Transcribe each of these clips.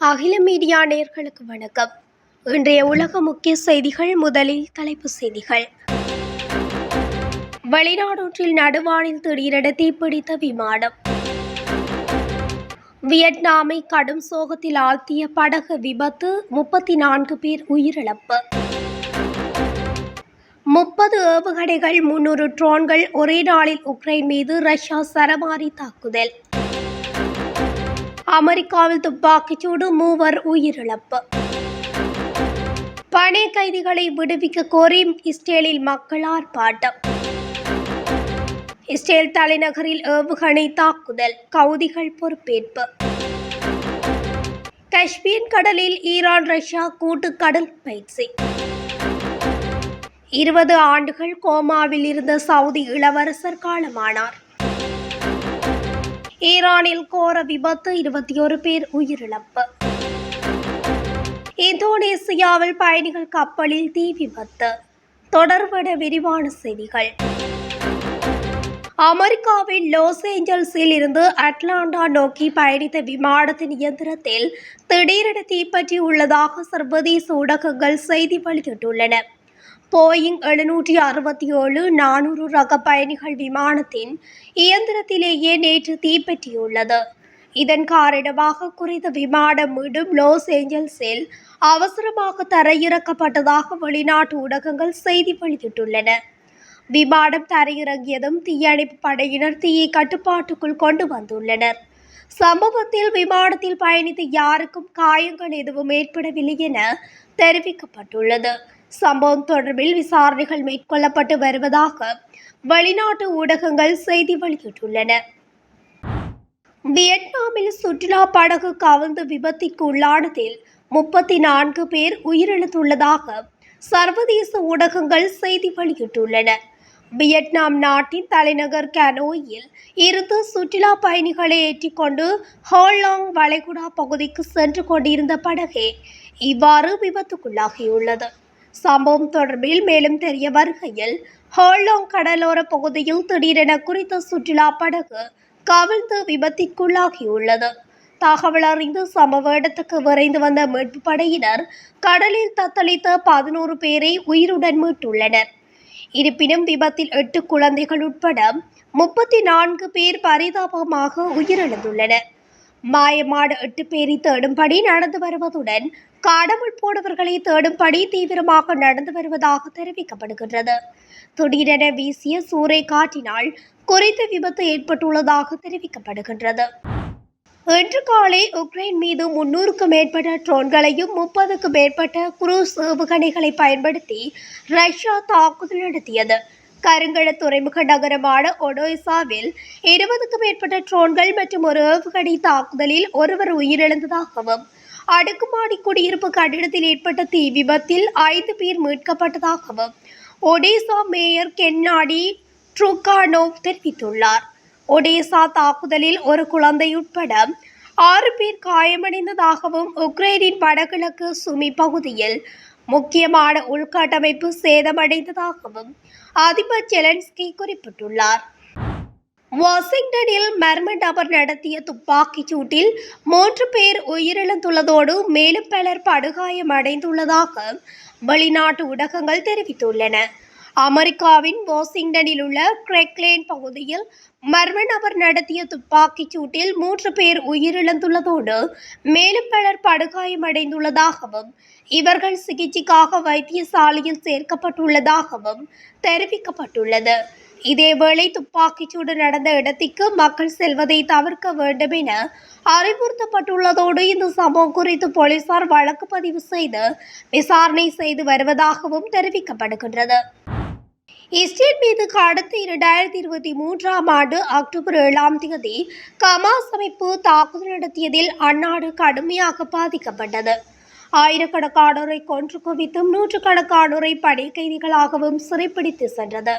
அகில மீடியா நேர்களுக்கு வணக்கம். இன்றைய உலக முக்கிய செய்திகள் முதலில் தலைப்பு செய்திகள். வெளிநாடொன்றில் நடுவானில் திடீரென தீப்பிடித்த விமானம். வியட்நாமை கடும் சோகத்தில் ஆழ்த்திய படகு விபத்து முப்பத்தி நான்கு பேர் உயிரிழப்பு. முப்பது ஏவுகணைகள் முன்னூறு ட்ரோன்கள் ஒரே நாளில் உக்ரைன் மீது ரஷ்யா சரமாரி தாக்குதல். அமெரிக்காவில் துப்பாக்கிச்சூடு மூவர் உயிரிழப்பு. பணி கைதிகளை விடுவிக்க கோரி இஸ்ரேலில் மக்கள் ஆர்ப்பாட்டம். இஸ்ரேல் தலைநகரில் ஏவுகணை தாக்குதல் கவுதிகள் பொறுப்பேற்பு. காஷ்மீர் கடலில் ஈரான் ரஷ்யா கூட்டு கடல் பயிற்சி இருபது ஆண்டுகள் கோமாவில் இருந்த சவுதி இளவரசர் காலமானார். ஈரானில் கோர விபத்து இருபத்தி ஒரு பேர் உயிரிழப்பு. இந்தோனேசியாவில் பயணிகள் கப்பலில் தீ விபத்து. தொடர்பட விரிவான செய்திகள். அமெரிக்காவின் லாஸ் ஏஞ்சல்ஸில் இருந்து அட்லாண்டா நோக்கி பயணித்த விமானத்தின் இயந்திரத்தில் திடீரென தீப்பற்றி உள்ளதாக சர்வதேச ஊடகங்கள் செய்தி வெளியிட்டுள்ளன. போயிங் எழுநூற்றி அறுபத்தி ஏழு நானூறு ரக பயணிகள் விமானத்தின் இயந்திரத்திலேயே நேற்று தீப்பற்றியுள்ளது இதன் காரணமாக குறித்த விமானம் மீண்டும் லாஸ் ஏஞ்சல்ஸில் அவசரமாக தரையிறக்கப்பட்டதாக வெளிநாட்டு ஊடகங்கள் செய்தி வெளியிட்டுள்ளன. விமானம் தரையிறங்கியதும் தீயணைப்பு படையினர் தீயை கட்டுப்பாட்டுக்குள் கொண்டு வந்துள்ளனர். சம்பவத்தில் விமானத்தில் பயணித்த யாருக்கும் காயங்கள் எதுவும் ஏற்படவில்லை என தெரிவிக்கப்பட்டுள்ளது. சம்பவம் தொடர்பில் விசாரணைகள் மேற்கொள்ளப்பட்டு வருவதாக வெளிநாட்டு ஊடகங்கள் செய்தி வெளியிட்டுள்ளன. வியட்நாமில் சுற்றுலா படகு கவிழ்ந்து விபத்திற்கு உள்ளானதில் முப்பத்தி நான்கு பேர் உயிரிழந்துள்ளதாக சர்வதேச ஊடகங்கள் செய்தி வெளியிட்டுள்ளன. வியட்நாம் நாட்டின் தலைநகர் கனோயில் இருந்து சுற்றுலா பயணிகளை ஏற்றிக்கொண்டு ஹோலாங் வளைகுடா பகுதிக்கு சென்று கொண்டிருந்த படகே இவ்வாறு விபத்துக்குள்ளாகியுள்ளது. சம்பவம் தொடர்பில் மேலும் தெரிய வருகையில் ஹோலோங் கடலோர பகுதியில் திடீரென குறித்த சுற்றுலா படகு கவிழ்ந்து விபத்திற்குள்ளாகியுள்ளது. தகவல் அறிந்து சம்பவ இடத்துக்கு விரைந்து வந்த மீட்பு படையினர் கடலில் தத்தளித்த பதினோரு பேரை உயிருடன் மீட்டுள்ளனர். இருப்பினும் விபத்தில் எட்டு குழந்தைகள் உட்பட முப்பத்தி நான்கு பேர் பரிதாபமாக உயிரிழந்துள்ளனர். மாயமாடு எட்டு பேரை தேடும்படி நடந்து வருவதுடன் காணாமல் போனவர்களை தேடும்படி தீவிரமாக நடந்து வருவதாக தெரிவிக்கப்படுகின்றது. திடீரென வீசிய சூறை காற்றினால் குறித்த விபத்து ஏற்பட்டுள்ளதாக தெரிவிக்கப்படுகின்றது. இன்று காலை உக்ரைன் மீது முன்னூறுக்கும் மேற்பட்ட ட்ரோன்களையும் முப்பதுக்கும் மேற்பட்ட குரூஸ் ஏவுகணைகளை பயன்படுத்தி ரஷ்யா தாக்குதல் நடத்தியது. கருங்கல துறைமுக நகரமான ஒடோய்சாவில் இருபதுக்கும் மேற்பட்ட ட்ரோன்கள் மற்றும் ஒரு ஏவுகணை தாக்குதலில் ஒருவர் உயிரிழந்ததாகவும் அடுக்குமாடி குடியிருப்பு கட்டிடத்தில் ஏற்பட்ட தீ விபத்தில் ஐந்து பேர் மீட்கப்பட்டதாகவும் ஒடிசா மேயர் கென்னாடி ட்ரூகானோவ் தெரிவித்துள்ளார். ஒடிசா தாக்குதலில் ஒரு குழந்தை உட்பட ஆறு பேர் காயமடைந்ததாகவும் உக்ரைனின் வடகிழக்கு சுமி பகுதியில் முக்கியமான உள்கட்டமைப்பு சேதமடைந்ததாகவும் அதிபர் ஜெலன்ஸ்கி குறிப்பிட்டுள்ளார். வாஷிங்டனில் மர்ம நபர் நடத்திய துப்பாக்கிச் சூட்டில் மூன்று பேர் உயிரிழந்துள்ளதோடு மேலும் பலர் படுகாயமடைந்துள்ளதாக வெளிநாட்டு ஊடகங்கள் தெரிவித்துள்ளன. அமெரிக்காவின் வாஷிங்டனில் உள்ள கிரெக்லேன் பகுதியில் மர்ம நபர் நடத்திய துப்பாக்கிச் சூட்டில் மூன்று பேர் உயிரிழந்துள்ளதோடு மேலும் பலர் படுகாயமடைந்துள்ளதாகவும் இவர்கள் சிகிச்சைக்காக வைத்தியசாலையில் சேர்க்கப்பட்டுள்ளதாகவும் தெரிவிக்கப்பட்டுள்ளது. இதேவேளை துப்பாக்கிச்சூடு நடந்த இடத்திற்கு மக்கள் செல்வதை தவிர்க்க வேண்டும் என அறிவுறுத்தப்பட்டுள்ளதோடு இந்த சம்பவம் குறித்து போலீசார் வழக்கு பதிவு செய்து விசாரணை செய்து வருவதாகவும் தெரிவிக்கப்படுகின்றது. இஸ்ரேல் மீது கடந்த இரண்டாயிரத்தி இருபத்தி மூன்றாம் ஆண்டு அக்டோபர் ஏழாம் தேதி கமாஸ் அமைப்பு தாக்குதல் நடத்தியதில் அந்நாடு கடுமையாக பாதிக்கப்பட்டது. ஆயிரக்கணக்கானோரை கொன்று குவித்தும் நூற்றுக்கணக்கானோரை படை கைதிகளாகவும் சிறைப்பிடித்து சென்றது.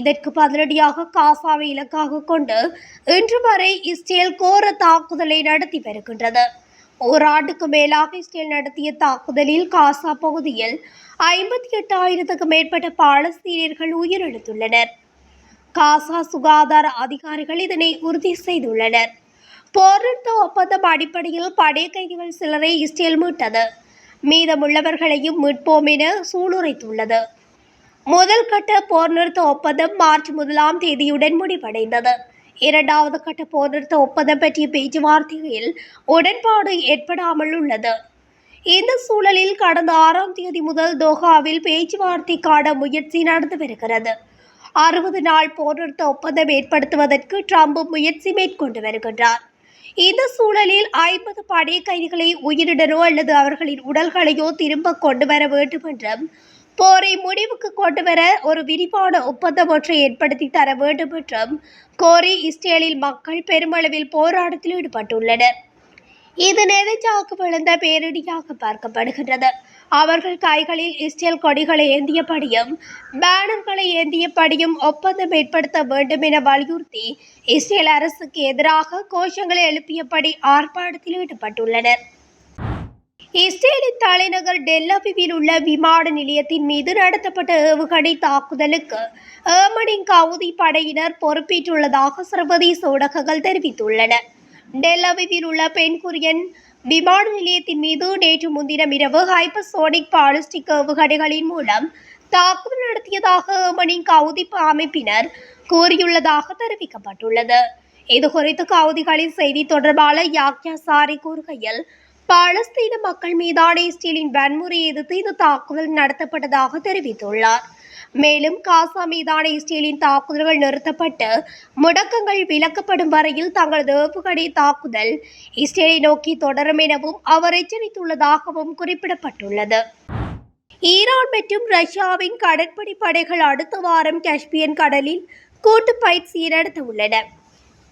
இதற்கு பதிலடியாக காசாவை இலக்காக கொண்டு இன்று வரை இஸ்ரேல் கோர தாக்குதலை நடத்தி வருகின்றது. ஒரு ஆண்டுக்கு மேலாக இஸ்ரேல் நடத்திய தாக்குதலில் காசா பகுதியில் ஐம்பத்தி எட்டாயிரத்துக்கு மேற்பட்ட பாலஸ்தீனியர்கள் உயிரிழந்துள்ளனர். காசா சுகாதார அதிகாரிகள் இதனை உறுதி செய்துள்ளனர். போர்நிறுத்த ஒப்பந்தம் அடிப்படையில் படைய கைதிகள் சிலரை இஸ்ரேல் மீட்டது. மீதமுள்ளவர்களையும் மீட்போம் என சூளுரைத்துள்ளது. முதல் கட்ட போர் நிறுத்த ஒப்பந்தம் மார்ச் முதலாம் தேதியுடன் முடிவடைந்தது. இரண்டாவது கட்ட போர் நிறுத்த ஒப்பந்தம் பற்றிய பேச்சுவார்த்தையில் உடன்பாடு ஏற்படாமல் உள்ளது. இந்த சூழலில் கடந்த ஆறாம் தேதி முதல் தோஹாவில் பேச்சுவார்த்தைக்கான முயற்சி நடந்து வருகிறது. அறுபது நாள் போர் நிறுத்த ஒப்பந்தம் ஏற்படுத்துவதற்கு ட்ரம்ப் முயற்சி மேற்கொண்டு வருகின்றார். இந்த சூழலில் ஐம்பது படை கைதிகளை உயிருடனோ அல்லது அவர்களின் உடல்களையோ திரும்ப கொண்டு வர வேண்டும் என்றும் போரை முடிவுக்கு கொண்டு வர ஒரு விரிவான ஒப்பந்தம் ஒன்றை ஏற்படுத்தி தர வேண்டும் என்றும் கோரி இஸ்ரேலில் மக்கள் பெருமளவில் போராட்டத்தில் ஈடுபட்டுள்ளனர். இது நெதஞ்சாக்கு விழுந்த பேரிடியாக பார்க்கப்படுகின்றது. அவர்கள் கைகளில் இஸ்ரேல் கொடிகளை ஏந்தியபடியும் பேனர்களை ஏந்தியபடியும் ஒப்பந்தம் ஏற்படுத்த வேண்டும் என வலியுறுத்தி இஸ்ரேல் அரசுக்கு எதிராக கோஷங்களை எழுப்பியபடி ஆர்ப்பாட்டத்தில் ஈடுபட்டுள்ளனர். இஸ்ரேலின் தலைநகர் டெல்லவிவில் உள்ள விமான நிலையத்தின் மீது நடத்தப்பட்ட ஏவுகணை தாக்குதலுக்கு ஏமனின் கவுதி படையினர் பொறுப்பேற்றுள்ளதாக சர்வதேச ஊடகங்கள் தெரிவித்துள்ளன. டெல்லவிவில் உள்ள பென்குரியன் விமான நிலையத்தின் மீது நேற்று முன்தினம் இரவு ஹைப்பர்சோனிக் பாலிஸ்டிக் ஏவுகணைகளின் மூலம் தாக்குதல் நடத்தியதாக ஏமனின் கவுதி அமைப்பினர் கூறியுள்ளதாக தெரிவிக்கப்பட்டுள்ளது. இது குறித்து கவுதிகளின் செய்தி தொடர்பாளர் யாக்யா சாரி கூறுகையில் பாலஸ்தீன மக்கள் மீதான இஸ்ரேலின் வன்முறையை எதிர்த்து இந்த தாக்குதல் நடத்தப்பட்டதாக தெரிவித்துள்ளார். மேலும் காசா மீதான இஸ்ரேலின் தாக்குதல்கள் நிறுத்தப்பட்டு முடக்கங்கள் விலக்கப்படும் வரையில் தங்களது ஏவுகணை தாக்குதல் இஸ்ரேலை நோக்கி தொடரும் எனவும் அவர் எச்சரித்துள்ளதாகவும் குறிப்பிடப்பட்டுள்ளது. ஈரான் மற்றும் ரஷ்யாவின் கடற்படை படைகள் அடுத்த வாரம் காஸ்பியன் கடலில் கூட்டு பயிற்சி நடத்த உள்ளன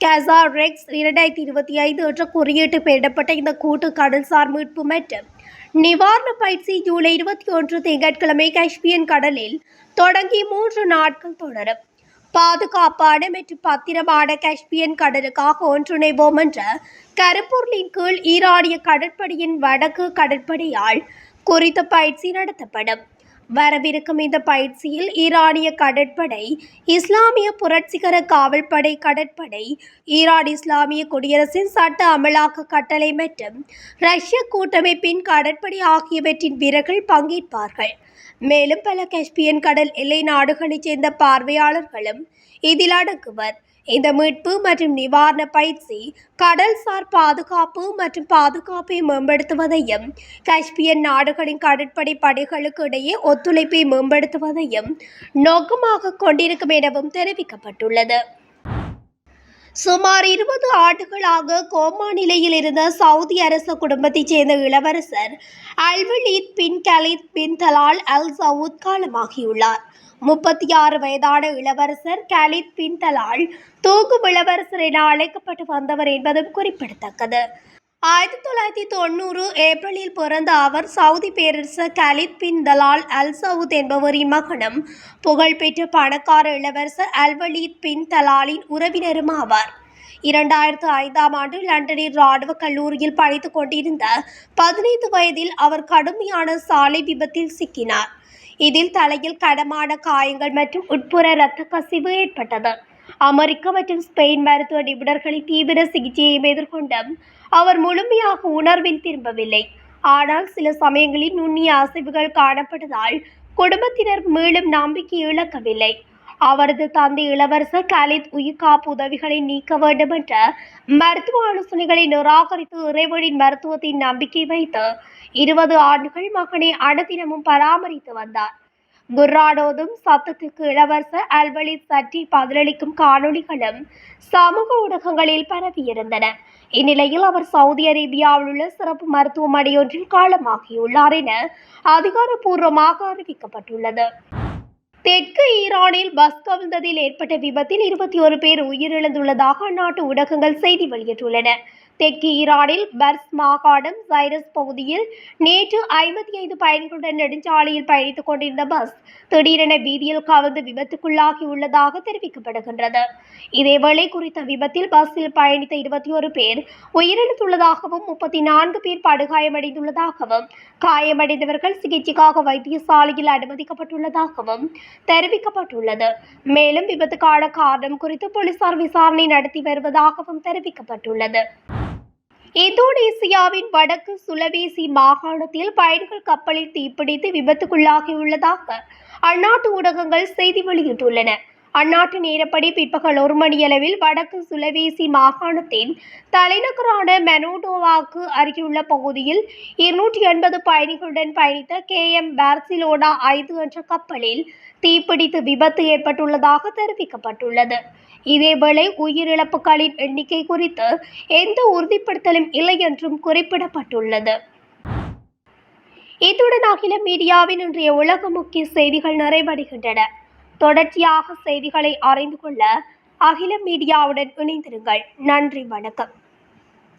கேசா ரெக்ஸ் இரண்டாயிரத்தி இருபத்தி ஐந்து என்ற குறியீட்டு பெயரிடப்பட்ட இந்த கூட்டு கடல்சார் மீட்பு மற்றும் நிவாரண பயிற்சி ஜூலை இருபத்தி ஒன்று திங்கட்கிழமை காஷ்மியன் கடலில் தொடங்கி மூன்று நாட்கள் தொடரும். பாதுகாப்பான மற்றும் பத்திரமான காஷ்மியன் கடலுக்காக ஒன்றிணைவோம் என்ற கருப்பொருளின் கீழ் ஈரானிய கடற்படையின் வடக்கு கடற்படையால் குறித்த பயிற்சி நடத்தப்படும். வரவிருக்கும் இந்த பயிற்சியில் ஈரானிய கடற்படை இஸ்லாமிய புரட்சிகர காவல்படை கடற்படை ஈரான் இஸ்லாமிய குடியரசின் சட்ட அமலாக்க கட்டளை மற்றும் ரஷ்ய கூட்டமைப்பின் கடற்படை ஆகியவற்றின் வீரர்கள் பங்கேற்பார்கள். மேலும் பல காஸ்பியன் கடல் எல்லை நாடுகளைச் சேர்ந்த பார்வையாளர்களும் இதில் அடங்குவர். இந்த மீட்பு மற்றும் நிவாரண பயிற்சி கடல்சார் பாதுகாப்பு மற்றும் பாதுகாப்பை மேம்படுத்துவதையும் காஷ்மியன் நாடுகளின் கடற்படை படைகளுக்கு இடையே ஒத்துழைப்பை மேம்படுத்துவதையும் நோக்கமாக கொண்டிருக்கும் எனவும் தெரிவிக்கப்பட்டுள்ளது. சுமார் இருபது ஆண்டுகளாக கோமா நிலையில் இருந்த சவுதி அரச குடும்பத்தைச் சேர்ந்த இளவரசர் Alwaleed bin Khalid bin Talal Al Saud காலமாகியுள்ளார். முப்பத்தி ஆறு வயதான இளவரசர் கலீத் பின் தலால் தூக்கும் இளவரசர் என அழைக்கப்பட்டு வந்தவர் என்பதும் குறிப்பிடத்தக்கது. ஆயிரத்தி தொள்ளாயிரத்தி தொண்ணூறு ஏப்ரலில் பிறந்த அவர் சவுதி பேரரசர் Khalid bin Talal Al Saud என்பவரின் மகனும் புகழ்பெற்ற பணக்கார இளவரசர் அல்வலீத் பின் தலாலின் உறவினரும் ஆவார். இரண்டாயிரத்து ஐந்தாம் ஆண்டு லண்டனில் ராணுவ கல்லூரியில் படித்துக் கொண்டிருந்த பதினைந்து வயதில் அவர் கடுமையான சாலை விபத்தில் சிக்கினார். இதில் தலையில் கடமான காயங்கள் மற்றும் உட்புற இரத்த கசிவு ஏற்பட்டது. அமெரிக்க மற்றும் ஸ்பெயின் மருத்துவ நிபுணர்களின் தீவிர சிகிச்சையை எதிர்கொண்டும் அவர் முழுமையாக உணர்வில் திரும்பவில்லை. ஆனால் சில சமயங்களில் நுண்ணிய அசைவுகள் காணப்பட்டதால் குடும்பத்தினர் மேலும் நம்பிக்கை இழக்கவில்லை. அவரது தந்தை இளவரசர் கலித் உயிர்காப்பு உதவிகளை நீக்க வேண்டும் என்ற மருத்துவ ஆலோசனைகளை நிராகரித்து இறைவனின் மருத்துவத்தின் நம்பிக்கை வைத்து இருபது ஆண்டுகள் மகனை அனுதினமும் பராமரித்து வந்தார். குர்ராடோதும் சத்தத்துக்கு இளவரசர் அல்வலித் சற்றி பதிலளிக்கும் காணொளிகளும் சமூக ஊடகங்களில் பரவியிருந்தன. இந்நிலையில் அவர் சவுதி அரேபியாவில் உள்ள சிறப்பு மருத்துவமனையொன்றில் காலமாகியுள்ளார் என அதிகாரப்பூர்வமாக அறிவிக்கப்பட்டுள்ளது. தெற்கு ஈரானில் பஸ் கவிழ்ந்ததில் ஏற்பட்ட விபத்தில் இருபத்தி ஒரு பேர் உயிரிழந்துள்ளதாக அந்நாட்டு ஊடகங்கள் செய்தி வெளியிட்டுள்ளன. தெற்கு ஈரானில் பர்ஸ் மாகாணம் சைரஸ் பகுதியில் நேற்று ஐம்பத்தி ஐந்து பயணிகளுடன் நெடுஞ்சாலையில் பயணித்துக் கொண்டிருந்த பஸ் திடீரென வீதியில் கவிழ்ந்து விபத்துக்குள்ளாகி உள்ளதாக தெரிவிக்கப்படுகின்றது. இதேவேளை குறித்த விபத்தில் பஸ்ஸில் பயணித்த இருபத்தி ஒரு பேர் உயிரிழந்துள்ளதாகவும் முப்பத்தி நான்கு பேர் படுகாயமடைந்துள்ளதாகவும் காயமடைந்தவர்கள் சிகிச்சைக்காக வைத்தியசாலையில் அனுமதிக்கப்பட்டுள்ளதாகவும் தெரிவிக்கப்பட்டுள்ளது. மேலும் விபத்துக்கான காரணம் குறித்து போலீசார் விசாரணை நடத்தி வருவதாகவும் தெரிவிக்கப்பட்டுள்ளது. இந்தோனேசியாவின் வடக்கு சுலவேசி மாகாணத்தில் பயணிகள் கப்பலில் தீப்பிடித்து விபத்துக்குள்ளாகியுள்ளதாக அந்நாட்டு ஊடகங்கள் செய்தி வெளியிட்டுள்ளன. அந்நாட்டு நேரப்படி பிற்பகல் ஒரு மணியளவில் வடக்கு சுலவேசி மாகாணத்தின் தலைநகரான மெனோடோவாக்கு அருகிலுள்ள பகுதியில் இருநூற்றி எண்பது பயணிகளுடன் பயணித்த கே எம் பார்சிலோனா ஐந்து என்ற கப்பலில் தீப்பிடித்து விபத்து ஏற்பட்டுள்ளதாக தெரிவிக்கப்பட்டுள்ளது. இதேவேளை உயிரிழப்புகளின் எண்ணிக்கை குறித்து எந்த உறுதிப்படுத்தலும் இல்லை என்றும் குறிப்பிடப்பட்டுள்ளது. இத்துடன் அகில மீடியாவின் இன்றைய உலக முக்கிய செய்திகள் நிறைவடைகின்றன. தொடர்ச்சியாக செய்திகளை அறிந்து கொள்ள அகில மீடியாவுடன் இணைந்திருங்கள். நன்றி வணக்கம்.